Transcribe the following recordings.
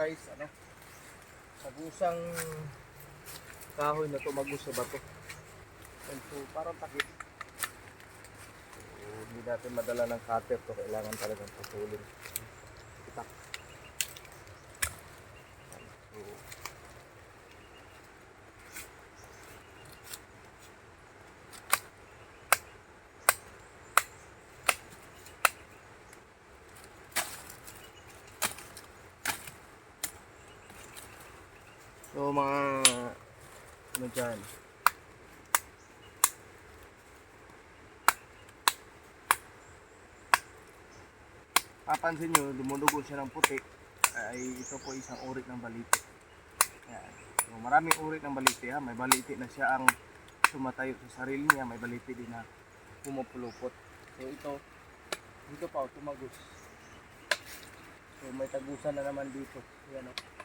guys, ano, sagusang kahoy na tumagos sa bato. And so, parang takip. So, hindi natin madala ng cutter to. Kailangan talagang putulin. Itak. So, So mga ano dyan. Papansin nyo, dumudugo siya ng puti ay ito po isang uri ng baliti. Yan. So, maraming uri ng baliti ha. May baliti na siya ang sumatayo sa sarili niya. May baliti din na pumupulupot. So ito, dito pa oh, tumagos. So may tagusan na naman dito. Yan o.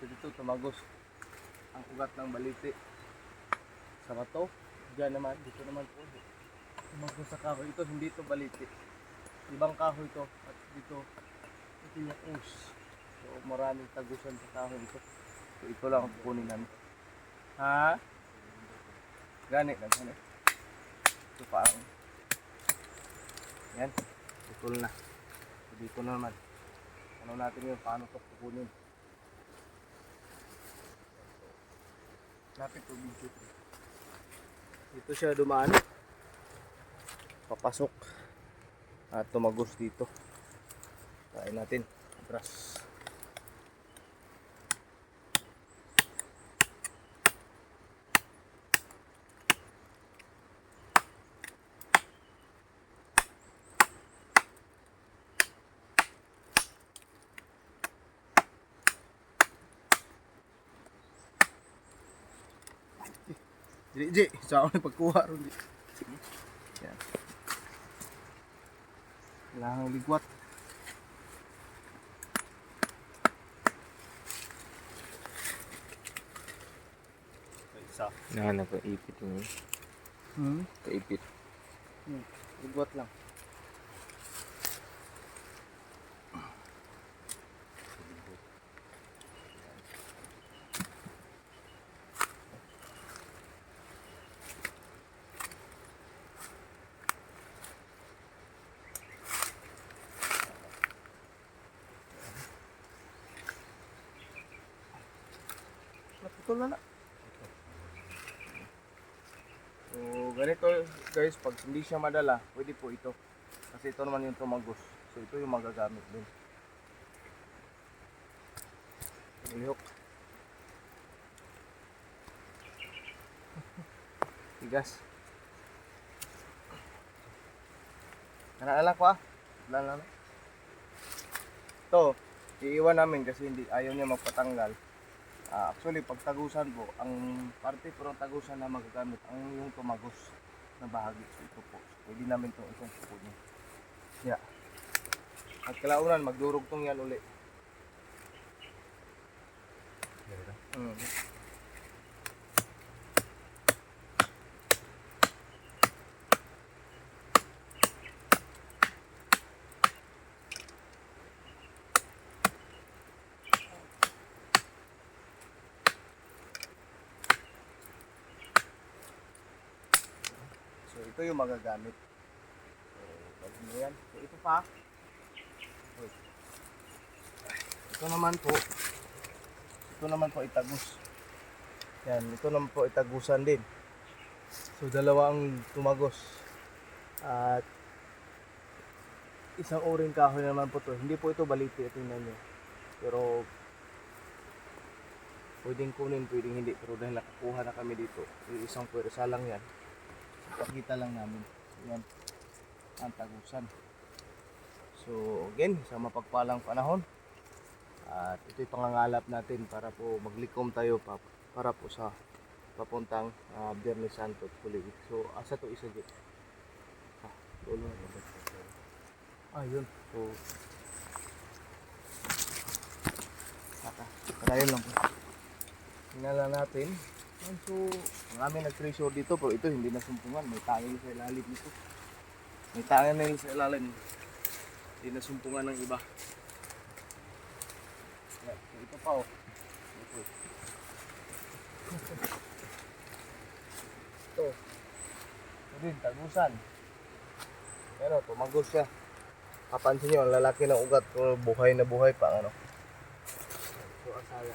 So dito tumagos ang ugat ng baliti sa bato. Diyan naman, dito naman po. Tumagos sa kahoy. Ito hindi to baliti. Ibang kahoy to. At dito, ito yung us. So maraming tagusan sa kahoy ito. So ito lang ang kukunin namin. Ha? Gani lang, gani. Ito pa ang yan. Putol na. So, dito na naman. Ano natin yun, paano ito kukunin. Lapit to video. Dito siya dumaan. Papasok. At tumagos dito. Kain natin. Atras. Dili, di. Sa ako na pagkuha ron. di. Yan. Kailangan ligwat. Isa. Nahanap ko ipit mo. Hmm? Kaipit. Ligwat lang. Naputol na na. So, ganito guys, pag hindi siya madala, pwede po ito. Kasi ito naman yung tumagos. So, ito yung magagamit din. Ihok. Tigas. Naalala ko ah. Naalala na. Ito, iiwan namin kasi hindi ayaw niya magpatanggal. Ah, actually, pag tagusan po, ang parte po ng tagusan na magagamit, ang yung tumagos na bahagi. So, ito po. Pwede namin itong isang kukunin. Yeah. At kalaunan, magdurugtong yan uli. Mm. So, ito yung magagamit. So, balik mo yan. So, ito pa. Ito naman po. Ito naman po itagos. Yan, ito naman po itagusan din. So, dalawa ang tumagos. At isang oring kahoy naman po to. Hindi po ito baliti, tingnan nyo. Pero pwedeng kunin, pwedeng hindi. Pero dahil nakakuha na kami dito, yung isang pwersa lang yan. Pakita lang namin. Yan. Ang tagusan. So, again, sa mapagpalang panahon. At ito'y pangangalap natin para po maglikom tayo pa, para po sa papuntang uh, Biyernes Santo at. So, asa to isa dito? Ah, na ba? Ah, yun. So, kaya lang po. Hinala natin. So, marami nag-treasure dito pero ito hindi nasumpungan. May tangil sa ilalim nito. May tangil sa ilalim. Hindi nasumpungan ng iba. pa oh. Ito. Ito. Ito din, tagusan. Pero tumagos siya. Kapansin nyo, ang lalaki ng ugat pero buhay na buhay pa. Ano? Ito asaya.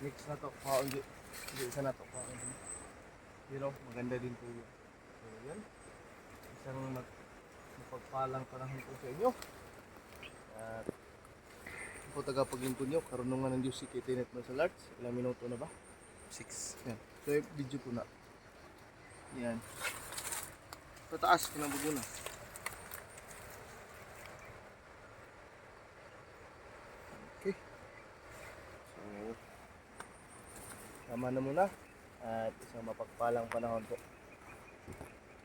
mix na to. Kaon di. Hindi isa na to. Kaon din. Pero maganda din po yun. So yan. Isang mag mapagpalang panahon po sa inyo. At po tagapaglingkod nyo. Karunungan ng Diyos si Kitinet Martial Arts. Ilang minuto na ba? 6. Yan. So yung video po na. Yan. Sa taas, kinabugo na. Okay. So, tama na muna. At isang mapagpalang panahon po.